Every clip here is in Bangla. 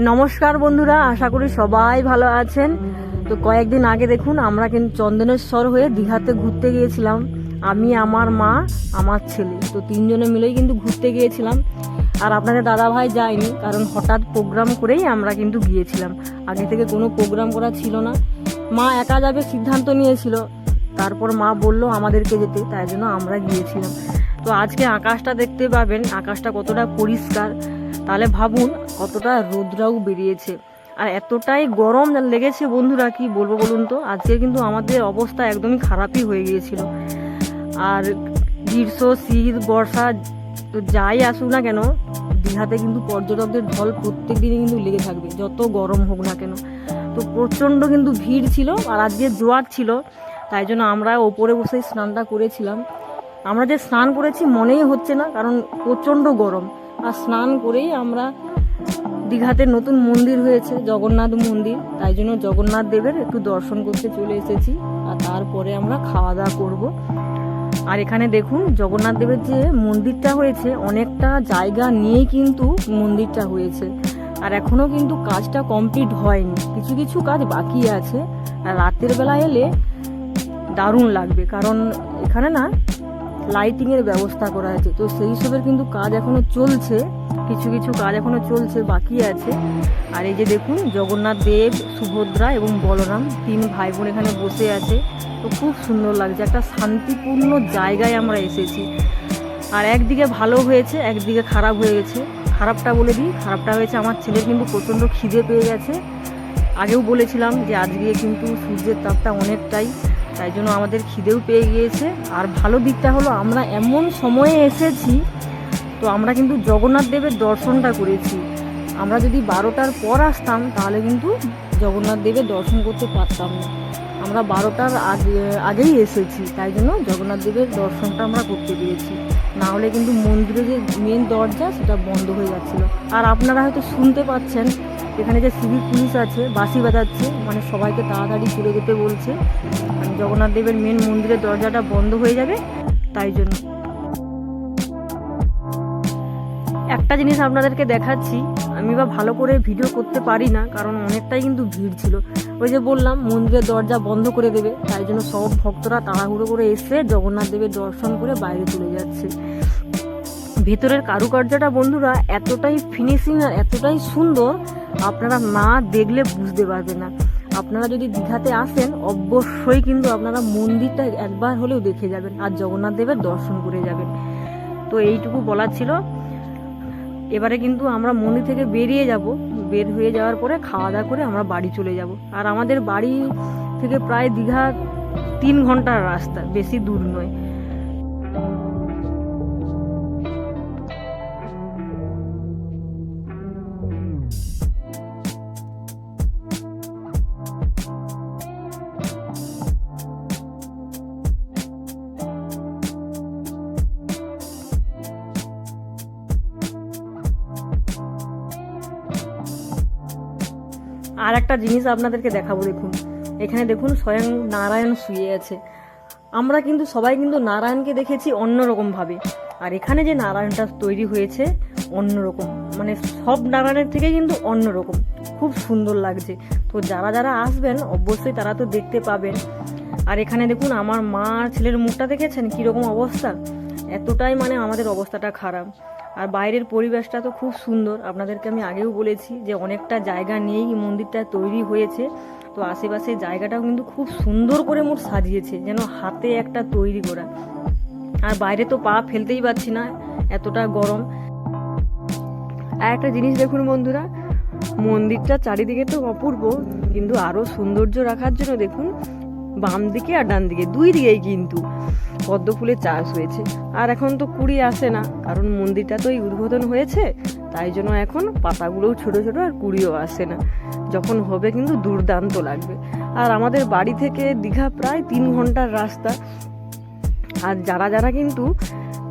নমস্কার বন্ধুরা, আশা করি সবাই ভালো আছেন। তো কয়েকদিন আগে দেখুন, আমরা কিন্তু চন্দনেশ্বর হয়ে দীঘাতে ঘুরতে গিয়েছিলাম। আমি, আমার মা, আমার ছেলে। তো তিনজনে মিলেই কিন্তু ঘুরতে গিয়েছিলাম। আর আপনাদের দাদা ভাই যায়নি, কারণ হঠাৎ প্রোগ্রাম করেই আমরা কিন্তু গিয়েছিলাম। আগে থেকে কোনো প্রোগ্রাম করা ছিল না। মা একা যাবে সিদ্ধান্ত নিয়েছিল। তারপর মা বলল, আমাদেরকে যেতে। তাই জন্য আমরা গিয়েছিলাম। তো আজকে আকাশটা দেখতে পাবেন, আকাশটা কতটা পরিষ্কার। তাহলে ভাবুন কতটা রোদ্রাও বেরিয়েছে। আর এতটাই গরম লেগেছে বন্ধুরা, কি বলব বলুন তো? আজকে কিন্তু আমাদের অবস্থা একদমই খারাপই হয়ে গিয়েছিল। আর গ্রীষ্ম, শীত, বর্ষা, যাই আসুক না কেন, দীঘাতে কিন্তু পর্যটকদের ঢল প্রত্যেক দিনই কিন্তু লেগে থাকবে, যত গরম হোক না কেন। তো প্রচণ্ড কিন্তু ভিড় ছিল আর আজকে জোয়ার ছিল, তাই জন্য আমরা ওপরে বসে স্নানটা করেছিলাম। আমরা যে স্নান করেছি মনেই হচ্ছে না, কারণ প্রচণ্ড গরম। আর স্নান করেই আমরা দীঘাতে নতুন মন্দির হয়েছে, জগন্নাথ মন্দির। তাই জন্য জগন্নাথ দেবের একটু দর্শন করতে চলে এসেছি। আর তারপরে আমরা খাওয়া দাওয়া করব। আর এখানে দেখুন, জগন্নাথ দেবের যে মন্দিরটা হয়েছে, অনেকটা জায়গা নিয়েই কিন্তু মন্দিরটা হয়েছে। আর এখনও কিন্তু কাজটা কমপ্লিট হয়নি। কিছু কিছু কাজ বাকি আছে। আর রাতের বেলা এলে দারুণ লাগবে। কারণ এখানে না লাইটিংয়ের ব্যবস্থা করা আছে। তো সেই সবের কিন্তু কাজ এখনও চলছে। কিছু কিছু কাজ এখনও চলছে, বাকি আছে। আর এই যে দেখুন, জগন্নাথ দেব, সুভদ্রা এবং বলরাম তিন ভাই বোন এখানে বসে আছে। তো খুব সুন্দর লাগছে, একটা শান্তিপূর্ণ জায়গায় আমরা এসেছি। আর একদিকে ভালো হয়েছে, একদিকে খারাপ হয়ে গেছে। খারাপটা বলে দিই, খারাপটা হয়েছে, আমার ছেলের কিন্তু প্রচণ্ড খিদে পেয়ে গেছে। আগেও বলেছিলাম যে আজকে কিন্তু সূর্যের তাপটা অনেকটাই, তাই জন্য আমাদের খিদেও পেয়ে গিয়েছে। আর ভালো দিকটা হলো, আমরা এমন সময়ে এসেছি তো আমরা কিন্তু জগন্নাথ দেবের দর্শনটা করেছি। আমরা যদি বারোটার পর আসতাম, তাহলে কিন্তু জগন্নাথ দেবের দর্শন করতে পারতাম না। আমরা বারোটার আগে, আগেই এসেছি, তাই জন্য জগন্নাথ দেবের দর্শনটা আমরা করতে পেরেছি। না হলে কিন্তু মন্দিরে যে মেন দরজা, সেটা বন্ধ হয়ে যাচ্ছিল। আর আপনারা হয়তো শুনতে পাচ্ছেন, এখানে যে সিভিক পুলিশ আছে বাসি বাজাচ্ছে মানে সবাইকে তাড়াতাড়ি চলে যেতে বলছে। জগন্নাথ দেবের মেন মন্দিরের দরজাটা বন্ধ হয়ে যাবে, তাই জন্য। একটা জিনিস আপনাদেরকে দেখাচ্ছি। আমি বা ভালো করে ভিডিও করতে পারি না, কারণ অনেকটাই কিন্তু ভিড় ছিল। ওই যে বললাম, মন্দিরের দরজা বন্ধ করে দেবে, তাই জন্য সব ভক্তরা তাড়াহুড়ো করে এসে জগন্নাথ দেবের দর্শন করে বাইরে চলে যাচ্ছে। ভেতরের কারুকার্যটা বন্ধুরা এতটাই ফিনিশিং আর এতটাই সুন্দর, আপনারা না দেখলে বুঝতে পারবেন না। আপনারা যদি দীঘাতে আসেন, অবশ্যই কিন্তু আপনারা মন্দিরটা একবার হলেও দেখে যাবেন আর জগন্নাথ দেবের দর্শন করে যাবেন। তো এইটুকু বলার ছিল। এবারে কিন্তু আমরা মন্দির থেকে বেরিয়ে যাব। বের হয়ে যাওয়ার পরে খাওয়া দাওয়া করে আমরা বাড়ি চলে যাব। আর আমাদের বাড়ি থেকে প্রায় দীঘা তিন ঘণ্টার রাস্তা, বেশি দূর নয়। আর একটা জিনিস আপনাদেরকে দেখাবো, দেখুন। এখানে দেখুন, স্বয়ং নারায়ণ শুয়ে আছে। আমরা কিন্তু সবাই কিন্তু নারায়ণকে দেখেছি অন্যরকম ভাবে আর এখানে যে নারায়ণটা তৈরি হয়েছে, অন্যরকম। মানে সব নারায়ণের থেকে কিন্তু অন্যরকম। খুব সুন্দর লাগছে। তো যারা যারা আসবেন, অবশ্যই তারা তো দেখতে পাবেন। আর এখানে দেখুন, আমার মা ছেলের মুখটা দেখেছেন? কীরকম অবস্থা? এতটাই মানে আমাদের অবস্থাটা খারাপ। আর বাইরের পরিবেশটা তো খুব সুন্দর। আপনাদেরকে আমি আগেও বলেছি যে অনেকটা জায়গা নিয়েই মন্দিরটা তৈরি হয়েছে। তো আশেপাশে জায়গাটাও কিন্তু খুব সুন্দর করে মোট সাজিয়েছে, যেন হাতে একটা তৈরি করা। আর বাইরে তো পা ফেলতেই পারছি না, এতটা গরম। আর একটা জিনিস দেখুন বন্ধুরা, মন্দিরটা চারিদিকে তো অপূর্ব, কিন্তু আরও সৌন্দর্য রাখার জন্য দেখুন বাম দিকে আর ডান দিকে দুই দিকেই কিন্তু। পদ্ম ফুলের চাষ হয়েছে। আর এখন তো কুড়ি আসে না, কারণ মন্দিরটা তো এই উদ্বোধন হয়েছে, তাই জন্য এখন পাতাগুলোও ছোট ছোট আর কুড়িও আসে না। যখন হবে কিন্তু দুর্দান্ত লাগবে। আর আমাদের বাড়ি থেকে দীঘা প্রায় তিন ঘণ্টার রাস্তা। আর যারা যারা কিন্তু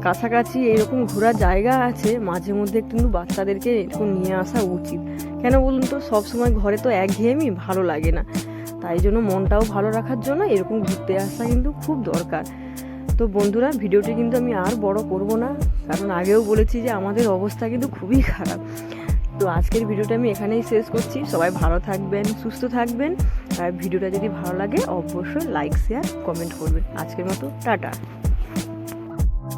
কাছাকাছি এরকম ঘোরার জায়গা আছে, মাঝে মধ্যে কিন্তু বাচ্চাদেরকে এরকম নিয়ে আসা উচিত। কেন বলুন তো, সবসময় ঘরে তো একঘেয়েমি ভালো লাগে না। তাই জন্য মনটাও ভালো রাখার জন্য এরকম ঘুরতে আসা কিন্তু খুব দরকার। তো বন্ধুরা, ভিডিওটি কিন্তু আমি আর বড় করব না, কারণ আগেও বলেছি যে আমাদের অবস্থা কিন্তু খুবই খারাপ। তো আজকের ভিডিওটা আমি এখানেই শেষ করছি। সবাই ভালো থাকবেন, সুস্থ থাকবেন, আর ভিডিওটা যদি ভালো লাগে, অবশ্যই লাইক শেয়ার কমেন্ট করবেন। আজকের মতো, টাটা।